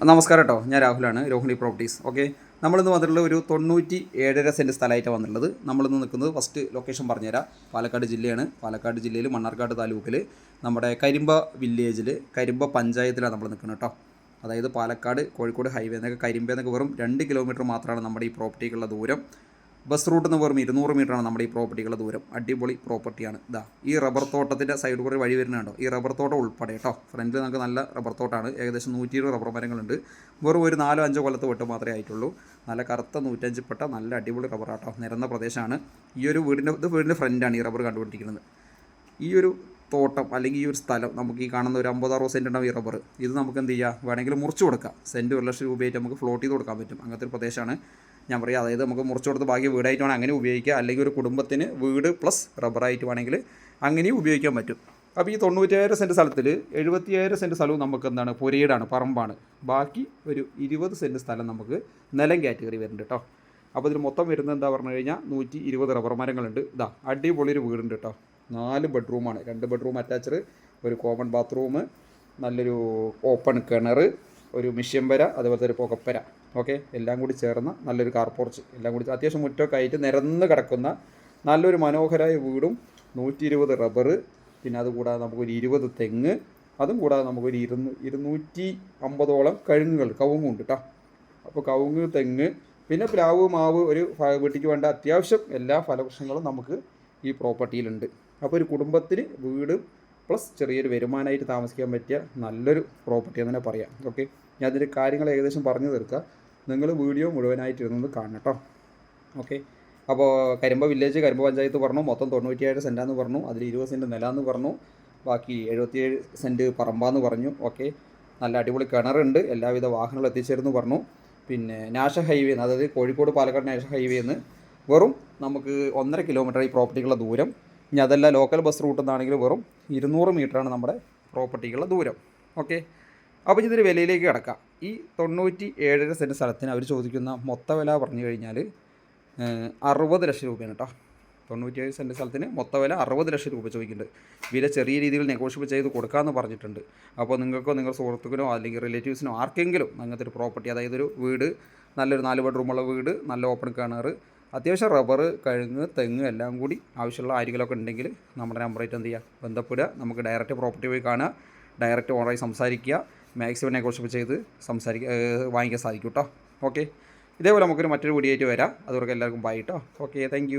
നമസ്കാരം കേട്ടോ. ഞാൻ രാഹുലാണ് രോഹിണി പ്രോപ്പർട്ടീസ്. ഓക്കെ. നമ്മളിന്ന് വന്നിട്ടുള്ള ഒരു തൊണ്ണൂറ്റി ഏഴര സെന്റ് സ്ഥലമായിട്ടാണ് വന്നിട്ടുള്ളത്. നമ്മളിന്ന് നിൽക്കുന്നത് ഫസ്റ്റ് ലൊക്കേഷൻ പറഞ്ഞുതരാം. പാലക്കാട് ജില്ലയാണ്. പാലക്കാട് ജില്ലയിൽ മണ്ണാർക്കാട് താലൂക്കിൽ നമ്മുടെ കരിമ്പ വില്ലേജിൽ കരിമ്പ പഞ്ചായത്തിലാണ് നമ്മൾ നിൽക്കുന്നത് കേട്ടോ. അതായത് പാലക്കാട് കോഴിക്കോട് ഹൈവേ എന്നൊക്കെ കരിമ്പ എന്നൊക്കെ വെറും രണ്ട് കിലോമീറ്റർ മാത്രമാണ് നമ്മുടെ ഈ പ്രോപ്പർട്ടിക്കുള്ള ദൂരം. ബസ് റൂട്ടിൽ നിന്ന് വെറും ഇരുന്നൂറ് മീറ്ററാണ് നമ്മുടെ ഈ പ്രോപ്പർട്ടികളുടെ ദൂരം. അടിപൊളി പ്രോപ്പർട്ടിയാണ്. ഇതാ ഈ റബ്ബർ തോട്ടത്തിന്റെ സൈഡ് കൂടെ വഴി വരുന്നുണ്ടോ ഈ റബ്ബർ തോട്ടം ഉൾപ്പെടെ കേട്ടോ. ഫ്രണ്ടിൽ നമുക്ക് നല്ല റബ്ബർ തോട്ടമാണ് ഏകദേശം നൂറ്റി ഇരുപത് റബ്ബർ മരങ്ങളുണ്ട്. വെറും ഒരു നാലോ അഞ്ചോ കൊല്ലത്ത് വെട്ട് മാത്രമേ ആയിട്ടുള്ളൂ. നല്ല കറുത്ത നൂറ്റഞ്ച് പെട്ട നല്ല അടിപൊളി റബ്ബർ ആട്ടോ. നിരന്ന പ്രദേശമാണ്. ഈ ഒരു വീടിന്റെ ഇത് വീടിന്റെ ഫ്രണ്ടാണ് ഈ റബ്ബർ കണ്ടുപിടിക്കുന്നത് ഈ ഒരു തോട്ടം അല്ലെങ്കിൽ ഈ ഒരു സ്ഥലം നമുക്ക് ഈ കാണുന്ന ഒരു അമ്പത് അറുപത് സെന്റ് ഉണ്ടാവും ഈ റബ്ബർ. ഇത് നമുക്ക് എന്ത് ചെയ്യാം? വേണമെങ്കിൽ മുറിച്ച് കൊടുക്കാം. സെന്റ് ഒരു ലക്ഷം രൂപയായിട്ട് നമുക്ക് ഫ്ലോട്ട് ചെയ്ത് കൊടുക്കാൻ പറ്റും. അങ്ങനത്തെ ഒരു പ്രദേശമാണ്. ഞാൻ പറയാം. അതായത് നമുക്ക് മുറിച്ച് കൊടുത്ത് ബാക്കി വീടായിട്ട് വേണം അങ്ങനെ ഉപയോഗിക്കുക അല്ലെങ്കിൽ ഒരു കുടുംബത്തിന് വീട് പ്ലസ് റബ്ബറായിട്ട് വേണമെങ്കിൽ അങ്ങനെയും ഉപയോഗിക്കാൻ പറ്റും. അപ്പോൾ ഈ തൊണ്ണൂറ്റായിരം സെന്റ് സ്ഥലത്തിൽ എഴുപത്തിയായിരം സെന്റ് സ്ഥലവും നമുക്ക് എന്താണ്? പുരയിടാണ് പറമ്പാണ്. ബാക്കി ഒരു ഇരുപത് സെന്റ് സ്ഥലം നമുക്ക് നിലം കാറ്റഗറി വരുന്നുണ്ട് കേട്ടോ അപ്പോൾ ഇതിൽ മൊത്തം വരുന്നത് എന്താ പറഞ്ഞു കഴിഞ്ഞാൽ നൂറ്റി ഇരുപത് റബ്ബർ മരങ്ങളുണ്ട്. ഇതാ അടിപൊളി ഒരു വീടുണ്ട് കേട്ടോ നാല് ബെഡ്റൂമാണ് രണ്ട് ബെഡ്റൂം അറ്റാച്ച്ഡ് ഒരു കോമൺ ബാത്റൂം നല്ലൊരു ഓപ്പൺ കിണർ ഒരു മിഷ്യംപര അതുപോലത്തെ ഒരു പുകപ്പര ഓക്കെ? എല്ലാം കൂടി ചേർന്ന നല്ലൊരു കാർ പോർച്ച്. എല്ലാം കൂടി അത്യാവശ്യം മുറ്റമൊക്കെ ആയിട്ട് നിരന്ന് കിടക്കുന്ന നല്ലൊരു മനോഹരമായ വീടും നൂറ്റി ഇരുപത് റബ്ബർ പിന്നെ അതുകൂടാതെ നമുക്കൊരു ഇരുപത് തെങ്ങ് അതും കൂടാതെ നമുക്കൊരു ഇരുന്നൂ ഇരുന്നൂറ്റി അമ്പതോളം കഴുങ്ങുകൾ കവുങ്ങുണ്ട് കേട്ടോ അപ്പോൾ കവുങ്ങ് തെങ്ങ് പിന്നെ പ്ലാവ് മാവ് ഒരു വീട്ടിക്ക് വേണ്ട അത്യാവശ്യം എല്ലാ ഫലവൃക്ഷങ്ങളും നമുക്ക് ഈ പ്രോപ്പർട്ടിയിലുണ്ട്. അപ്പോൾ ഒരു കുടുംബത്തിന് വീട് പ്ലസ് ചെറിയൊരു വരുമാനമായിട്ട് താമസിക്കാൻ പറ്റിയ നല്ലൊരു പ്രോപ്പർട്ടി എന്ന് തന്നെ പറയാം. ഓക്കെ ഞാൻ അതിന്റെ കാര്യങ്ങൾ ഏകദേശം പറഞ്ഞു തീർക്കുക. നിങ്ങൾ വീഡിയോ മുഴുവനായിട്ട് ഇരുന്നത് കാണണം കേട്ടോ ഓക്കെ അപ്പോൾ കരിമ്പ വില്ലേജ് കരിമ്പ പഞ്ചായത്ത് പറഞ്ഞു മൊത്തം തൊണ്ണൂറ്റിയേഴ് സെന്റാന്ന് പറഞ്ഞു അതിൽ ഇരുപത് സെന്റ് നിലാന്ന് പറഞ്ഞു ബാക്കി എഴുപത്തിയേഴ് സെന്റ് പറമ്പാന്ന് പറഞ്ഞു. ഓക്കെ നല്ല അടിപൊളി കിണറുണ്ട് എല്ലാവിധ വാഹനങ്ങളും എത്തിച്ചേരുന്നു പറഞ്ഞു. പിന്നെ നാഷ ഹൈവേ അതായത് കോഴിക്കോട് പാലക്കാട് നാഷ ഹൈവേ എന്ന് വെറും നമുക്ക് ഒന്നര കിലോമീറ്റർ ഈ പ്രോപ്പർട്ടിക്കുള്ള ദൂരം ഇനി അതല്ല ലോക്കൽ ബസ് റൂട്ടിൽ നിന്നാണെങ്കിൽ വെറും ഇരുന്നൂറ് മീറ്ററാണ് നമ്മുടെ പ്രോപ്പർട്ടിക്കുള്ള ദൂരം. ഓക്കെ അപ്പോൾ ഇതിന്റെ വിലയിലേക്ക് കിടക്കാം. ഈ തൊണ്ണൂറ്റി ഏഴര സെന്റ് സ്ഥലത്തിന് അവർ ചോദിക്കുന്ന മൊത്ത വില പറഞ്ഞു കഴിഞ്ഞാൽ അറുപത് ലക്ഷം രൂപയാണ് കേട്ടോ തൊണ്ണൂറ്റി ഏഴ് സെന്റ് സ്ഥലത്തിന് മൊത്ത വില അറുപത് ലക്ഷം രൂപ ചോദിക്കുന്നുണ്ട്. വില ചെറിയ രീതിയിൽ നെഗോഷ്യബിൾ ചെയ്ത് കൊടുക്കാമെന്ന് പറഞ്ഞിട്ടുണ്ട്. അപ്പോൾ നിങ്ങൾക്കോ നിങ്ങളുടെ സുഹൃത്തുക്കളോ അല്ലെങ്കിൽ റിലേറ്റീവ്സിനോ ആർക്കെങ്കിലും അങ്ങനത്തെ ഒരു പ്രോപ്പർട്ടി അതായത് ഒരു വീട് നല്ലൊരു നാല് ബെഡ്റൂമുള്ള വീട് നല്ല ഓപ്പൺ കിണർ അത്യാവശ്യം റബ്ബർ കഴുങ്ങ് തെങ്ങ് എല്ലാം കൂടി ആവശ്യമുള്ള ആര്യകളൊക്കെ ഉണ്ടെങ്കിൽ നമ്മുടെ നമ്പറായിട്ട് എന്ത് ചെയ്യുക ബന്ധപ്പെടുക. നമുക്ക് ഡയറക്റ്റ് പ്രോപ്പർട്ടി പോയി കാണുക. ഡയറക്റ്റ് ഓണറായി സംസാരിക്കുക. മാക്സിമം കുറിച്ച് ചെയ്ത് സംസാരിക്കുക വാങ്ങിക്കാൻ സാധിക്കും കേട്ടോ ഓക്കെ ഇതേപോലെ നമുക്കൊരു മറ്റൊരു വീഡിയോ ആയിട്ട് വരാം. അതുവരെ എല്ലാവർക്കും ബൈ കേട്ടോ ഓക്കെ താങ്ക്